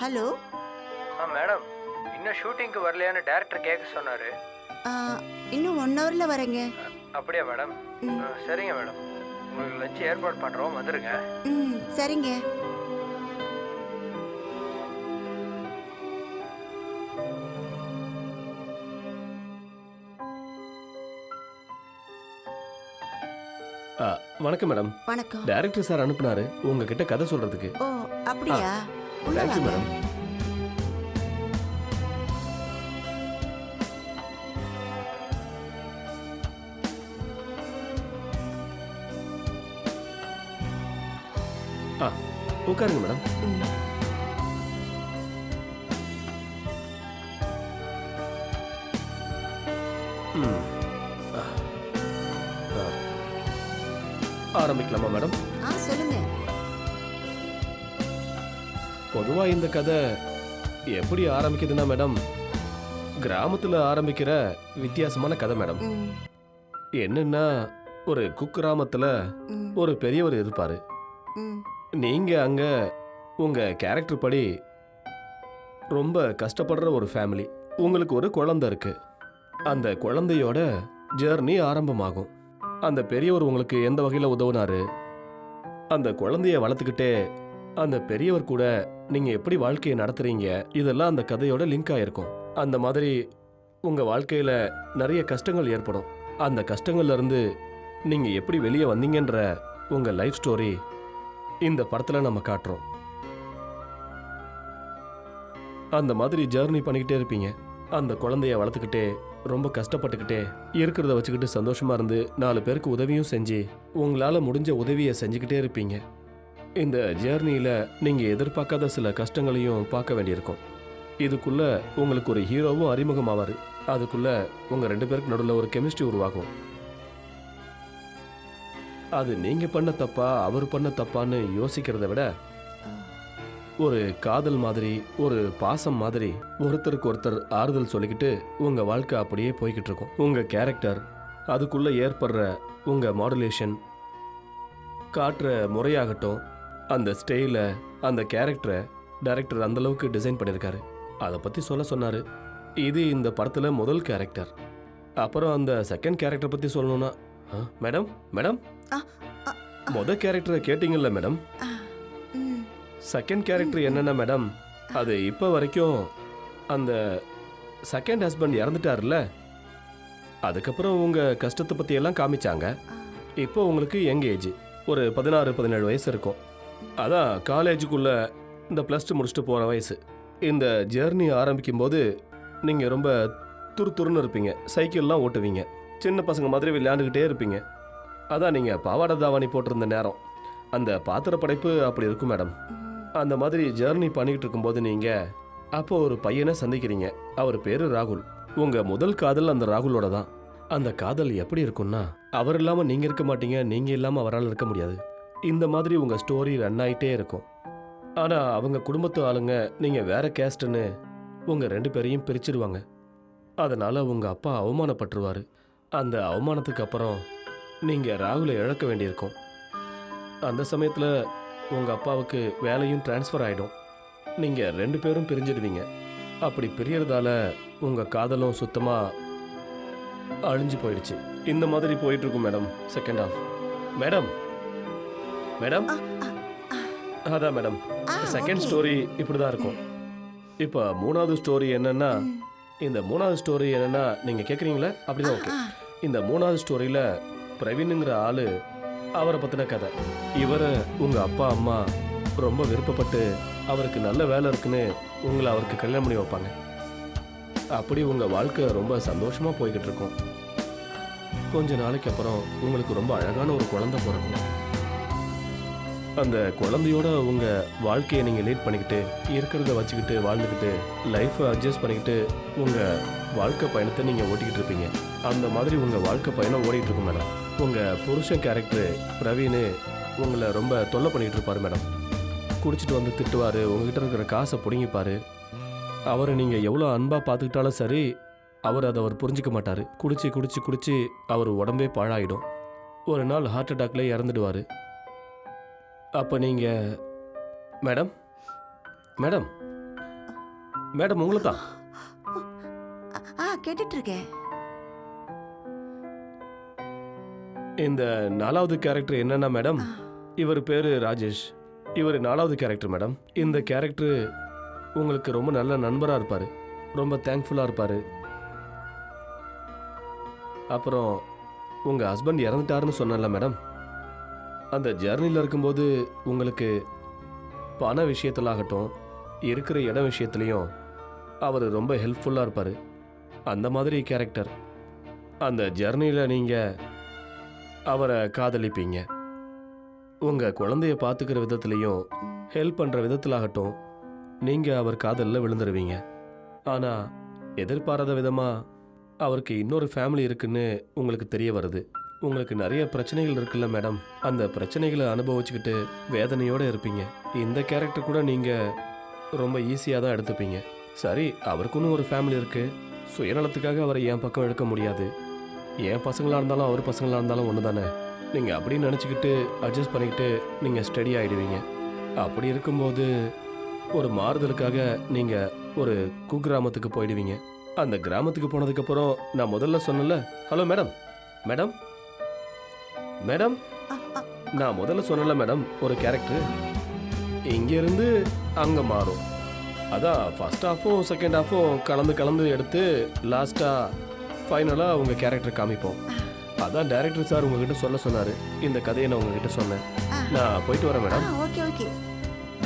Hello? ஆ madam இன்னும் ஷூட்டிங்க்கு வரலையான்னு director கேட்க சொன்னார். இன்னும் ஒன் ஹவரில் வரேங்க. அப்படியா மேடம்? சரிங்க மேடம். உங்களுக்கு லஞ்ச் ஏற்பாடு பண்ணுறோம் வந்துடுங்க ம் சரிங்க. ஆ, வணக்கம் மேடம். வணக்கம். டைரக்டர் சார் அனுப்புனாரு உங்ககிட்ட கதை சொல்றதுக்கு. ஓ அப்படியா? உள்ள தேங்க்யூ வாங்க மேடம் ஆ உட்காருங்க மேடம் ம். ம். ஆ. ஆ. ஆரம்பிக்கலாமா மேடம் ஆ சொல்லுங்க பொதுவா இந்த கதை எப்படி ஆரம்பிக்குதுன்னா மேடம் கிராமத்துல ஆரம்பிக்கிற வித்தியாசமான கதை மேடம். என்னன்னா ஒரு குக்கிராமத்துல ஒரு பெரியவர் இருப்பாரு. ம். நீங்க அங்க உங்க கேரக்டர் படி ரொம்ப கஷ்டப்படுற ஒரு ஃபேமிலி. உங்களுக்கு ஒரு குழந்தை இருக்கு. அந்த குழந்தையோட ஜேர்னி ஆரம்பமாகும். அந்த பெரியவர் உங்களுக்கு எந்த வகையில் உதவுனாரு? அந்த குழந்தைய வளர்த்துக்கிட்டே அந்த பெரியவர் கூட நீங்க எப்படி வாழ்க்கையை நடத்துறீங்க? இதெல்லாம் அந்த கதையோட லிங்க் ஆயிருக்கும். அந்த மாதிரி உங்க வாழ்க்கையில நிறைய கஷ்டங்கள் ஏற்படும். அந்த கஷ்டங்கள்ல இருந்து நீங்க எப்படி வெளியே வந்தீங்கன்ற உங்க லைஃப் ஸ்டோரி இந்த படத்துல நம்ம காட்டுறோம். அந்த மாதிரி ஜேர்னி பண்ணிக்கிட்டே இருப்பீங்க. அந்த குழந்தைய வளர்த்துக்கிட்டே ரொம்ப கஷ்டப்பட்டுக்கிட்டே இருக்கிறத வச்சுக்கிட்டு சந்தோஷமா இருந்து நாலு பேருக்கு உதவியும் செஞ்சு உங்களால முடிஞ்ச உதவியை செஞ்சுக்கிட்டே இருப்பீங்க. இந்த ஜேர்னியில் நீங்கள் எதிர்பார்க்காத சில கஷ்டங்களையும் பார்க்க வேண்டியிருக்கும். இதுக்குள்ள உங்களுக்கு ஒரு ஹீரோவும் அறிமுகமாவார். அதுக்குள்ள உங்கள் ரெண்டு பேருக்கு நடுவில் ஒரு கெமிஸ்ட்ரி உருவாகும். அது நீங்கள் பண்ண தப்பா அவர் பண்ண தப்பான்னு யோசிக்கிறத விட ஒரு காதல் மாதிரி ஒரு பாசம் மாதிரி ஒருத்தருக்கு ஒருத்தர் ஆறுதல் சொல்லிக்கிட்டு உங்கள் வாழ்க்கை அப்படியே போய்கிட்டு இருக்கும். உங்கள் கேரக்டர் அதுக்குள்ளே ஏற்படுற உங்கள் மாடுலேஷன் காட்டுற முறையாகட்டும் அந்த ஸ்டைல அந்த கேரக்டரை டைரக்டர் அந்த அளவுக்கு டிசைன் பண்ணியிருக்காரு. அதை பத்தி சொல்ல சொன்னாரு. இது இந்த படத்துல முதல் கேரக்டர் அப்புறம் அந்த செகண்ட் கேரக்டர் பத்தி சொல்லணும்னா மேடம் மேடம் ஆ, ஆ, முத கேரக்டரை கேட்டிங்கல்ல மேடம் செகண்ட் கேரக்டர் என்னன்னா மேடம் அது இப்போ வரைக்கும் அந்த செகண்ட் ஹஸ்பண்ட் இறந்துட்டார்ல அதுக்கப்புறம் உங்க கஷ்டத்தை பத்தி எல்லாம் காமிச்சாங்க இப்போ உங்களுக்கு யங் ஏஜ் ஒரு பதினாறு பதினேழு வயசு இருக்கும். அதான் காலேஜுக்குள்ள இந்த ப்ளஸ் டூ முடிச்சுட்டு போகிற வயசு. இந்த ஜேர்னி ஆரம்பிக்கும்போது நீங்கள் ரொம்ப துருதுருன்னு இருப்பீங்க. சைக்கிள்லாம் ஓட்டுவீங்க. சின்ன பசங்க மாதிரி விளையாண்டுக்கிட்டே இருப்பீங்க. அதான் நீங்கள் பாவாடை தாவாணி போட்டிருந்த நேரம். அந்த பாத்திர படைப்பு அப்படி இருக்கும் மேடம். அந்த மாதிரி ஜேர்னி பண்ணிக்கிட்டு இருக்கும்போது நீங்கள் அப்போ ஒரு பையனை சந்திக்கிறீங்க. அவர் பேர் ராகுல். உங்கள் முதல் காதல் அந்த ராகுலோட தான். அந்த காதல் எப்படி இருக்கும்னா அவர் இல்லாமல் நீங்கள் இருக்க மாட்டீங்க. நீங்கள் இல்லாமல் அவரால் இருக்க முடியாது. இந்த மாதிரி உங்கள் ஸ்டோரி ரன் ஆயிட்டே இருக்கும். ஆனால் அவங்க குடும்பத்து ஆளுங்க நீங்கள் வேற கேஸ்ட்டுன்னு உங்கள் ரெண்டு பேரையும் பிரிச்சிடுவாங்க அதனால் உங்கள் அப்பா அவமானப்பட்டுருவார். அந்த அவமானத்துக்கு அப்புறம் நீங்கள் ராகுலை இழக்க வேண்டியிருக்கும். அந்த சமயத்தில் உங்கள் அப்பாவுக்கு வேலையும் ட்ரான்ஸ்ஃபர் ஆகிடும் நீங்கள் ரெண்டு பேரும் பிரிஞ்சிடுவீங்க. அப்படி பிரியறதால உங்கள் காதலும் சுத்தமாக அழிஞ்சு போயிடுச்சு. இந்த மாதிரி போயிட்டுருக்கும் madam second half madam madam. அதான் மேடம். செகண்ட். ஸ்டோரி இப்படி தான் இருக்கும். இப்போ மூணாவது ஸ்டோரி என்னன்னா. இந்த மூணாவது ஸ்டோரி என்னன்னா நீங்கள் கேட்குறீங்களா அப்படிதான் ஓகே. இந்த மூணாவது ஸ்டோரியில் பிரவீனுங்கிற ஆளு அவரை பற்றின கதை. இவர் உங்கள் அப்பா அம்மா ரொம்ப விருப்பப்பட்டு அவருக்கு நல்ல வேலை இருக்குன்னு உங்களை அவருக்கு கல்யாணம் பண்ணி வைப்பாங்க. அப்படி உங்கள் வாழ்க்கை ரொம்ப சந்தோஷமாக போய்கிட்டு இருக்கும். கொஞ்ச நாளைக்கு அப்புறம் உங்களுக்கு ரொம்ப அழகான ஒரு குழந்தை பிறக்கும். அந்த குழந்தையோட உங்கள் வாழ்க்கையை நீங்கள் லீட் பண்ணிக்கிட்டு இருக்கிறத வச்சுக்கிட்டு வாழ்ந்துக்கிட்டு லைஃப்பை அட்ஜஸ்ட் பண்ணிக்கிட்டு உங்கள் வாழ்க்கை பயணத்தை நீங்கள் ஓட்டிக்கிட்டு இருப்பீங்க. அந்த மாதிரி உங்கள் வாழ்க்கை பயணம் ஓடிட்டு இருக்கும் மேடம் உங்கள் புருஷன் கேரக்டர் பிரவீன் உங்களை ரொம்ப தொல்லை பண்ணிகிட்டு இருப்பார் மேடம் குடிச்சிட்டு வந்து திட்டுவார் உங்ககிட்ட இருக்கிற காசை பிடுங்கிப்பார். அவரை நீங்கள் எவ்வளோ அன்பாக பார்த்துக்கிட்டாலும் சரி அவர் அதை அவர் புரிஞ்சிக்க மாட்டார். குடிச்சு குடிச்சு குடிச்சு அவர் உடம்பே பாழாயிடும். ஒரு நாள் ஹார்ட் அட்டாக்ல இறந்துடுவார். அப்போ நீங்கள் மேடம் மேடம் மேடம் உங்களை தான் ஆ, இருக்கேன் இந்த நாலாவது கேரக்டர் என்னன்னா மேடம்? இவர் பேரு ராஜேஷ். இவர் நாலாவது கேரக்டர் மேடம். இந்த கேரக்டர் உங்களுக்கு ரொம்ப நல்ல நண்பராக இருப்பார். ரொம்ப தேங்க்ஃபுல்லாக இருப்பார். அப்புறம் உங்கள் ஹஸ்பண்ட் இறந்துட்டாருன்னு சொன்னல மேடம். அந்த ஜேர்னியில் இருக்கும்போது உங்களுக்கு பண விஷயத்திலாகட்டும் இருக்கிற இடம் விஷயத்துலையும் அவர் ரொம்ப ஹெல்ப்ஃபுல்லாக இருப்பார். அந்த மாதிரி கேரக்டர் அந்த ஜர்னியில் நீங்கள் அவரை காதலிப்பீங்க. உங்கள் குழந்தைய பார்த்துக்கிற விதத்துலையும் ஹெல்ப் பண்ணுற விதத்திலாகட்டும் நீங்கள் அவர் காதலில் விழுந்துருவீங்க. ஆனால் எதிர்பாராத விதமாக அவருக்கு இன்னொரு ஃபேமிலி இருக்குன்னு உங்களுக்கு தெரிய வருது. உங்களுக்கு நிறைய பிரச்சனைகள் இருக்குல்ல மேடம் அந்த பிரச்சனைகளை அனுபவிச்சுக்கிட்டு வேதனையோடு இருப்பீங்க. இந்த கேரக்டர் கூட நீங்கள் ரொம்ப ஈஸியாக தான் எடுத்துப்பீங்க. சரி அவருக்குன்னு ஒரு ஃபேமிலி இருக்குது சுயநலத்துக்காக அவரை என் பக்கம் எடுக்க முடியாது. என் பசங்களாக இருந்தாலும் அவர் பசங்களாக இருந்தாலும் ஒன்று தானே. நீங்கள் அப்படின்னு நினச்சிக்கிட்டு அட்ஜஸ்ட் பண்ணிக்கிட்டு நீங்கள் ஸ்டடி ஆகிடுவீங்க அப்படி இருக்கும்போது ஒரு மாறுதலுக்காக நீங்கள் ஒரு குக்கிராமத்துக்கு போயிடுவீங்க. அந்த கிராமத்துக்கு போனதுக்கப்புறம் நான் முதல்ல சொன்னல ஹலோ மேடம் மேடம் மேடம் நான் முதல்ல சொன்னல மேடம் ஒரு கேரக்டர். இங்கேருந்து அங்கே மாறும். அதான் ஃபர்ஸ்ட் ஹாஃபும் செகண்ட் ஹாஃபும் கலந்து கலந்து எடுத்து லாஸ்ட்டாக ஃபைனலாக உங்கள் கேரக்டர் காமிப்போம். அதான் டைரக்டர் சார் உங்ககிட்ட சொல்ல சொன்னார். இந்த கதையை நான் உங்ககிட்ட சொன்னேன். நான் போயிட்டு வரேன் மேடம். Okay okay.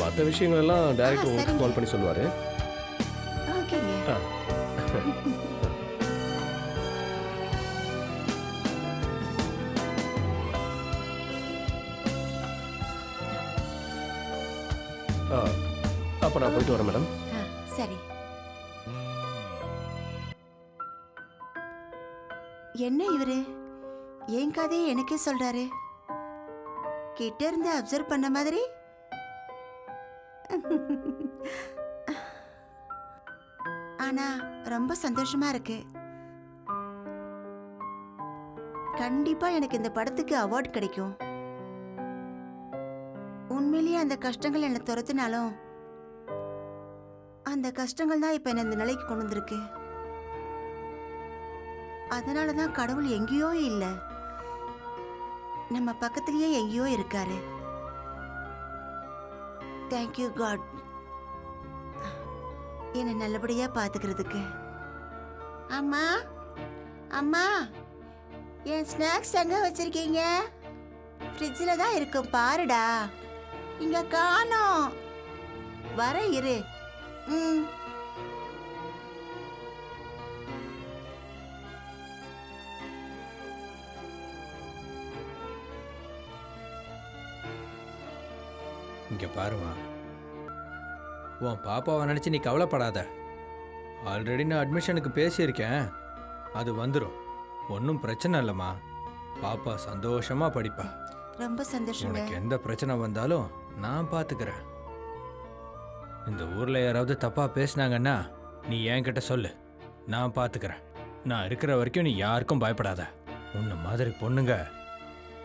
மற்ற விஷயங்கள் எல்லாம் டைரக்டர் உங்களுக்கு. கால் பண்ணி சொல்லுவார். அப்போ நான் போயிட்டு வரேன் மேடம். சரி. என்ன இவரு? என் கதையை எனக்கே சொல்றாரு? கிட்ட இருந்து அப்சர்வ் பண்ண மாதிரி? ஆனா ரொம்ப சந்தோஷமா இருக்கு. கண்டிப்பா எனக்கு இந்த படத்துக்கு அவார்ட் கிடைக்கும். உண்மையிலேயே அந்த கஷ்டங்கள் என்னை துரத்துனாலும் அந்த கஷ்டங்கள் தான் இப்போ என்ன இந்த நிலைக்கு கொண்டு வந்திருக்கு. அதனால தான் கடவுள் எங்கேயோ இல்லை. நம்ம பக்கத்துலேயே எங்கேயோ இருக்காரு. தேங்க்யூ காட் என்னை நல்லபடியாக பார்த்துக்கிறதுக்கு அம்மா அம்மா என் ஸ்நாக்ஸ் எங்கே வச்சிருக்கீங்க? ஃப்ரிட்ஜில் தான் இருக்கும் பாருடா. இங்கே காணோம். வர இரு. ம் இங்க பாருமா. உன் பாப்பாவை நினச்சி நீ கவலைப்படாத. ஆல்ரெடி நான் அட்மிஷனுக்கு பேசியிருக்கேன். அது வந்துடும் ஒன்றும் பிரச்சனை இல்லைம்மா. பாப்பா சந்தோஷமா படிப்பா. ரொம்ப சந்தோஷங்க. உனக்கு எந்த பிரச்சனை வந்தாலும் நான் பார்த்துக்கிறேன் இந்த ஊரில் யாராவது தப்பாக பேசுனாங்கன்னா நீ என்கிட்ட சொல்லு. நான் பார்த்துக்கிறேன் நான் இருக்கிற வரைக்கும் நீ யாருக்கும் பயப்படாத. உன்னை மாதிரி பொண்ணுங்க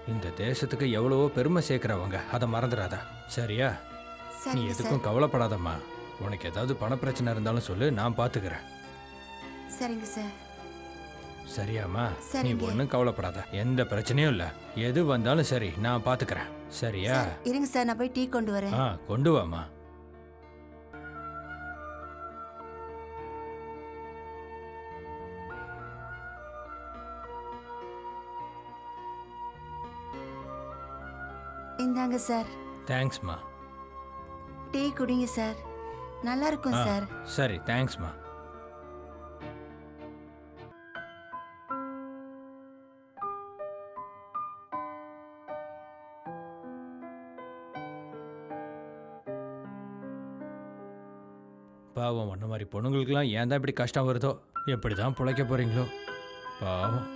இந்த தேசத்துக்கு எவ்வளவோ பெருமை சேர்க்குறவங்க அதை மறந்துடாத சரியா? நீ எதுக்கும் கவலைப்படாதம்மா. உனக்கு ஏதாவது பண பிரச்சனை இருந்தாலும் சொல்லு நான் பார்த்துக்கிறேன் சரிங்க சார். சரியாம்மா? நீ. ஒன்றும் கவலைப்படாத. எந்த பிரச்சனையும் இல்லை. எது வந்தாலும் சரி நான் பார்த்துக்கிறேன் சரியா? சார், இருங்க சார். நான் போய் டீ கொண்டு வரேன். ஆ கொண்டு வாம்மா. இந்தாங்க சார். தேங்க்ஸ்மா டீ குடிங்க சார். நல்லா இருக்கும். சார். சரி தேங்க்ஸ்மா பாவம் ஒன்ன மாதிரி பொண்ணுங்களுக்கெல்லாம் ஏன் தான் இப்படி கஷ்டம் வருதோ? எப்படி தான் பிழைக்க போறீங்களோ? பாவம்.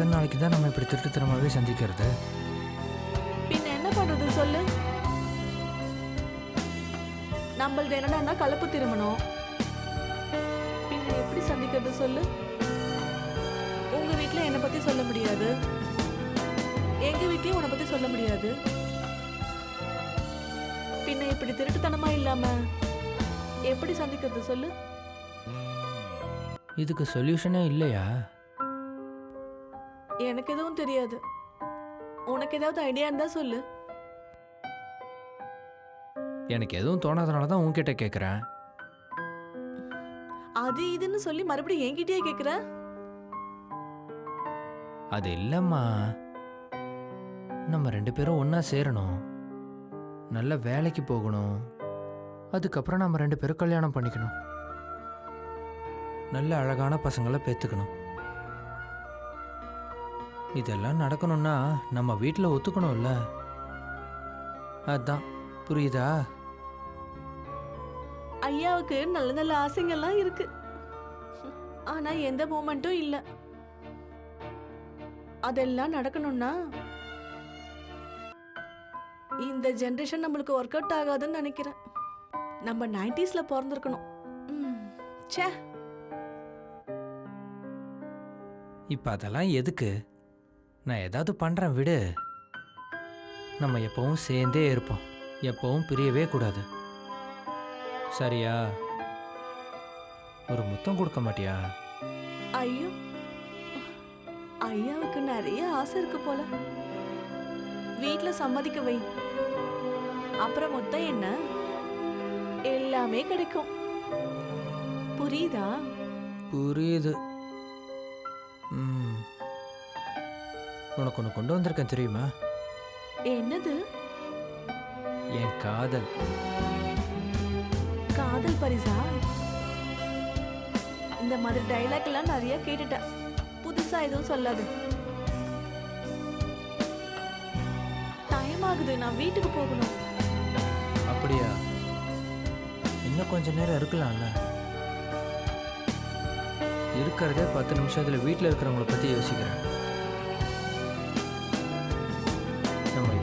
எத்தனை நாளைக்கு தான் நம்ம இப்படி திருட்டுத்தனமாகவே சந்திக்கிறது? பின்ன என்ன பண்றது சொல்லு? நம்மளது என்னடான்னா கலப்பு திருமணம். பின்ன எப்படி சந்திக்கிறது சொல்லு? உங்க வீட்ல என்னை பத்தி சொல்ல முடியாது. எங்க வீட்லயும் உன்னை பத்தி சொல்ல முடியாது. பின்ன இப்படி திருட்டுத்தனமா இல்லாம எப்படி சந்திக்கிறது சொல்லு? இதுக்கு சொல்யூஷனே இல்லையா? எனக்கு எதுவும் தெரியாது. உனக்கு ஏதாவது ஐடியா இருந்தா சொல்லு. எனக்கு எதுவும் தோணாதனால தான் உன்கிட்ட கேட்குறேன் அது இதுன்னு சொல்லி மறுபடியும் என்கிட்டயே கேக்குற? அது இல்லைம்மா. நம்ம ரெண்டு பேரும் ஒன்றா சேரணும். நல்ல வேலைக்கு போகணும். அதுக்கப்புறம் நம்ம ரெண்டு பேரும் கல்யாணம் பண்ணிக்கணும். நல்ல அழகான பசங்களை பெற்றுக்கணும் இதெல்லாம் நடக்கணும்னா நம்ம வீட்டில் ஒத்துக்கணும்ல. அதான் புரியுதா? ஐயாவுக்கு நல்ல நல்ல ஆசைங்கள்லாம் இருக்கு. ஆனா எந்த மூமெண்ட்டும் இல்ல. அதெல்லாம் நடக்கணும்னா இந்த ஜெனரேஷன் நம்மளுக்கு ஒர்க் அவுட் ஆகாதுன்னு நினைக்கிறேன். நம்ம நைன்டிஸ்ல பிறந்திருக்கணும். ச்சே. இப்போ அதெல்லாம் எதுக்கு? நான் ஏதாவது பண்ணுறேன் விடு. நம்ம எப்பவும் சேர்ந்தே இருப்போம். எப்பவும் பிரியவே கூடாது. சரியா? ஒரு முத்தம் கொடுக்க மாட்டியா? ஐயோ. ஐயாவுக்கு நிறைய ஆசை இருக்கு போல. வீட்ல சம்மதிக்க வை. அப்புறம் மொத்தம் என்ன? எல்லாமே கிடைக்கும். புரியுதா? புரியுது. உனக்கு ஒன்று கொண்டு வந்திருக்கேன் தெரியுமா? என்னது? என் காதல். காதல் பரிசா? இந்த மாதிரி டைலாக் எல்லாம் நிறைய கேட்டுட்டேன். புதுசா எதுவும் சொல்லாது. டைம் ஆகுது நான் வீட்டுக்கு போகணும். அப்படியா? இன்னும் கொஞ்ச நேரம் இருக்கலாம்ல? இருக்கிறதே பத்து நிமிஷத்தில் வீட்டில் இருக்கிறவங்கள பற்றி யோசிக்கிறேன்.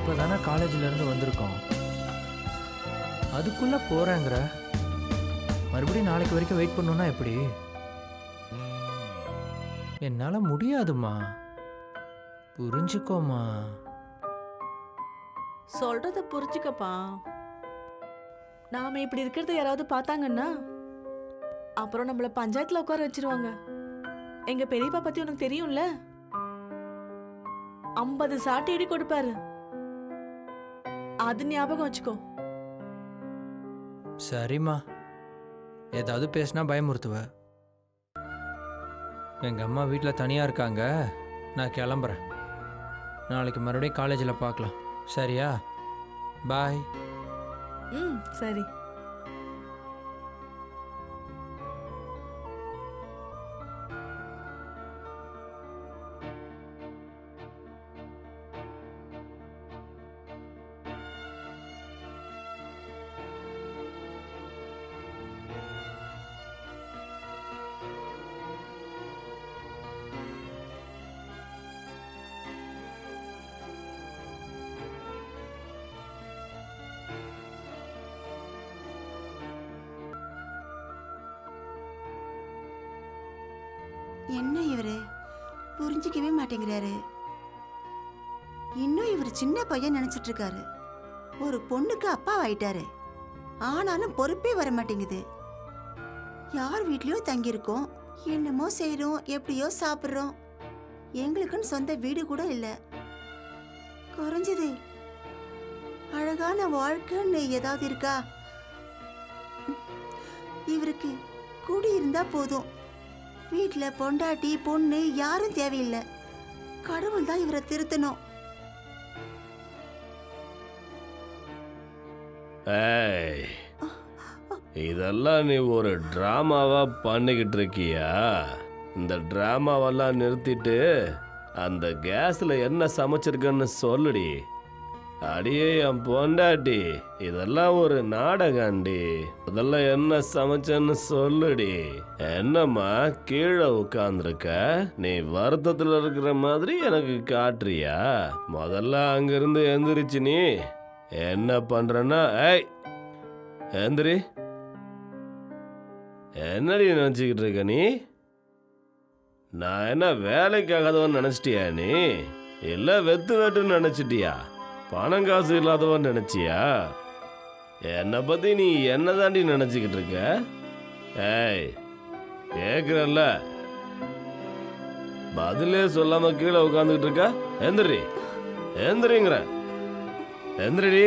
இப்போ தானே காலேஜிலேருந்து வந்திருக்கோம். அதுக்குள்ளே போகிறேங்கிற மறுபடியும் நாளைக்கு வரைக்கும் வெயிட் பண்ணணும்னா எப்படி? என்னால் முடியாதும்மா. புரிஞ்சுக்கோமா சொல்றத புரிஞ்சுக்கப்பா. நாம இப்படி இருக்கிறத யாராவது பார்த்தாங்கன்னா அப்புறம் நம்மள பஞ்சாயத்துல உட்கார வச்சிருவாங்க. எங்க பெரியப்பா பத்தி உனக்கு தெரியும்ல? ஐம்பது சாட்டி அடி கொடுப்பாரு. அது ஞாபகம் வச்சுக்கோ. சரிம்மா. ஏதாவது பேசினா பயமுறுத்துவ. எங்கள் அம்மா வீட்டில் தனியாக இருக்காங்க. நான் கிளம்புறேன். நாளைக்கு மறுபடியும் காலேஜில் பார்க்கலாம் சரியா? பாய் ம் சரி. என்ன இவரு? புரிஞ்சிக்கவே மாட்டேங்கிறாரு. இன்னும் இவர் சின்ன பையன் நினைச்சிட்டு இருக்காரு ஒரு பொண்ணுக்கு அப்பா ஆயிட்டாரு ஆனாலும் பொறுப்பே வர மாட்டேங்குது யார் வீட்லயோ தங்கியிருக்கோம். என்னமோ செய்கிறோம் எப்படியோ சாப்பிட்றோம். எங்களுக்குன்னு சொந்த வீடு கூட இல்லை. குறைஞ்சது. அழகான வாழ்க்கைன்னு ஏதாவது இருக்கா? இவருக்கு குடி இருந்தா போதும். வீட்டில் பொண்டாட்டி பொண்ணு யாரும் தேவையில்லை. கடவுள் தான் இவரை திருத்தணும். ஏய் இதெல்லாம் நீ ஒரு ட்ராமாவா பண்ணிக்கிட்டு இருக்கியா? இந்த ட்ராமாவெல்லாம் நிறுத்திட்டு அந்த கேஸ்ல என்ன சமைச்சிருக்கன்னு சொல்லுடி. அடியே என் பொண்டாட்டி இதெல்லாம் ஒரு நாடகாண்டி. முதல்ல என்ன சமைச்சேன்னு சொல்லுடி. என்னம்மா கீழே உட்காந்துருக்க நீ வருத்தத்துல இருக்கிற மாதிரி எனக்கு காட்டுறியா? முதல்ல அங்கிருந்து எந்திரிச்சு நீ. என்ன பண்ணுறன்னா ஏய் எந்திரி. என்னடி நினச்சிக்கிட்டு இருக்க நீ? நான் என்ன வேலைக்காகாதவன் நினச்சிட்டியா நீ? இல்லை வெத்து வெட்டுன்னு நினச்சிட்டியா? பணம் காசு இல்லாதவன் நினச்சியா? என்னை பற்றி நீ என்ன தாண்டி நினச்சிக்கிட்டு இருக்க? ஏய் கேட்குறல்ல பதிலே சொல்லாமல் கீழே உட்காந்துக்கிட்டு இருக்க? எந்திரி எந்திரிங்கிற எந்திரடி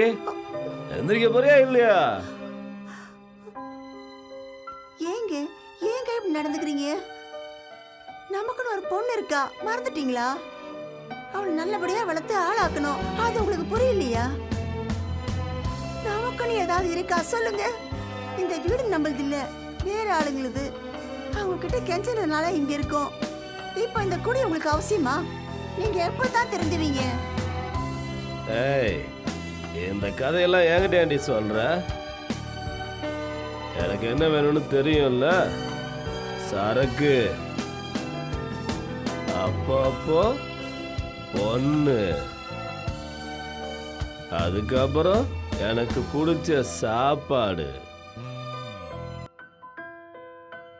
எந்திரிக்க போறியா இல்லையா? ஏங்க ஏங்க இப்படி நடந்துக்கிறீங்க? நமக்குன்னு ஒரு பொண்ணு இருக்கா? மறந்துட்டீங்களா? அவள் நல்லபடியா வளர்த்து ஆளாக்கணும். அது உங்களுக்கு புரியலையா? நமக்குன்னு ஏதாவது இருக்கா? சொல்லுங்க. இந்த வீடு நம்மளது இல்ல. வேற ஆளுங்களுது. அவங்க கிட்ட கெஞ்சனதுனால இங்க இருக்கோம். இப்போ இந்த குடி உங்களுக்கு அவசியமா? நீங்க எப்பதான் தெரிஞ்சுவீங்க? ஏய் இந்த கதையெல்லாம் ஏகட்டாண்டி சொல்ற? எனக்கு என்ன வேணும்னு தெரியும்ல? சரக்கு. அப்போ அப்போ. பொண்ணு. அதுக்கப்புறம் எனக்கு பிடிச்ச சாப்பாடு.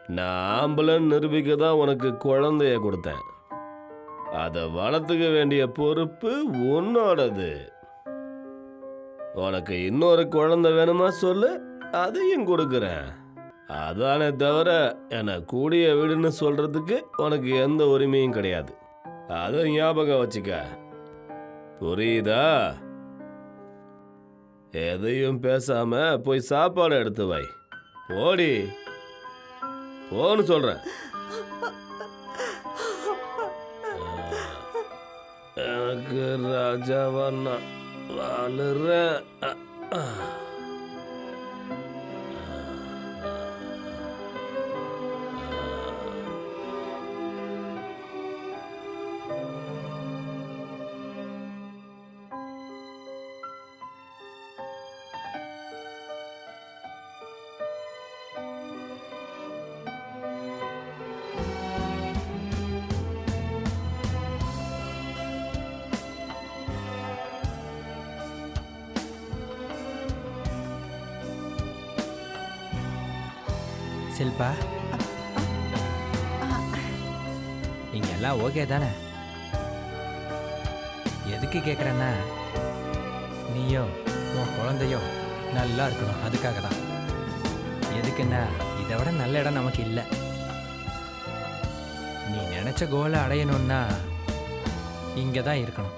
நான் ஆம்பளைன்னு நிரூபிக்க தான் உனக்கு குழந்தைய கொடுத்தேன். அதை வளர்த்துக்க வேண்டிய பொறுப்பு உன்னோடது. உனக்கு இன்னொரு குழந்தை வேணுமா சொல்லு அதையும் கொடுக்குறேன். அதானே தவிர என்னை கூடிய வீடுன்னு சொல்றதுக்கு உனக்கு எந்த உரிமையும் கிடையாது. அதை ஞாபகம் வச்சுக்க. புரியுதா? எதையும் பேசாம போய் சாப்பாடு எடுத்து வை. போடி. போன்னு சொல்றேன். எனக்கு ராஜாவா நான் வாழுறேன். செல்பா. இங்க எல்லாம் ஓகே தானே? எதுக்கு கேட்குறேன்னா நீயோ உன் குழந்தையோ நல்லா இருக்கணும் அதுக்காக தான். எதுக்குன்னா இதை விட நல்ல இடம் நமக்கு இல்லை. நீ நினச்ச கோலை அடையணும்னா இங்கே தான் இருக்கணும்.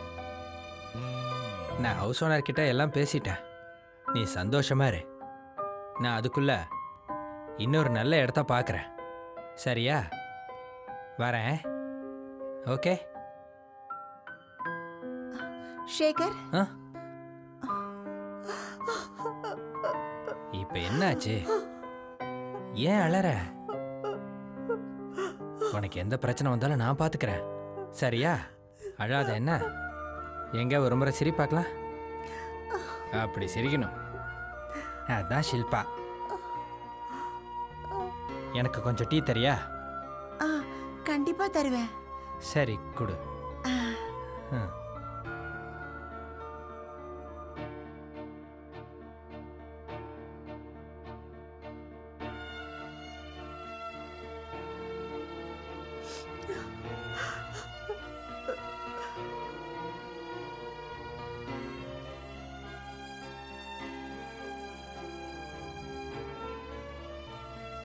நான் ஹவுஸ் ஓனர்கிட்ட எல்லாம் பேசிட்டேன். நீ சந்தோஷமா இரு. நான் அதுக்குள்ளே இன்னொரு நல்ல இடத்த பார்க்குறேன் சரியா? வரேன். ஓகே. ஷேகர்? ஆ? இப்போ என்னாச்சு? ஏன் அலற? உனக்கு எந்த பிரச்சனை வந்தாலும் நான் பார்த்துக்கிறேன் சரியா? அழாத என்ன? எங்க ஒரு முறை சிரி பார்க்கலாம் அப்படி சிரிக்கணும். அதான் ஷில்பா. எனக்கு கொஞ்சம் டீ தரியா? ஆ கண்டிப்பா தருவேன். சரி கொடு. ஆ,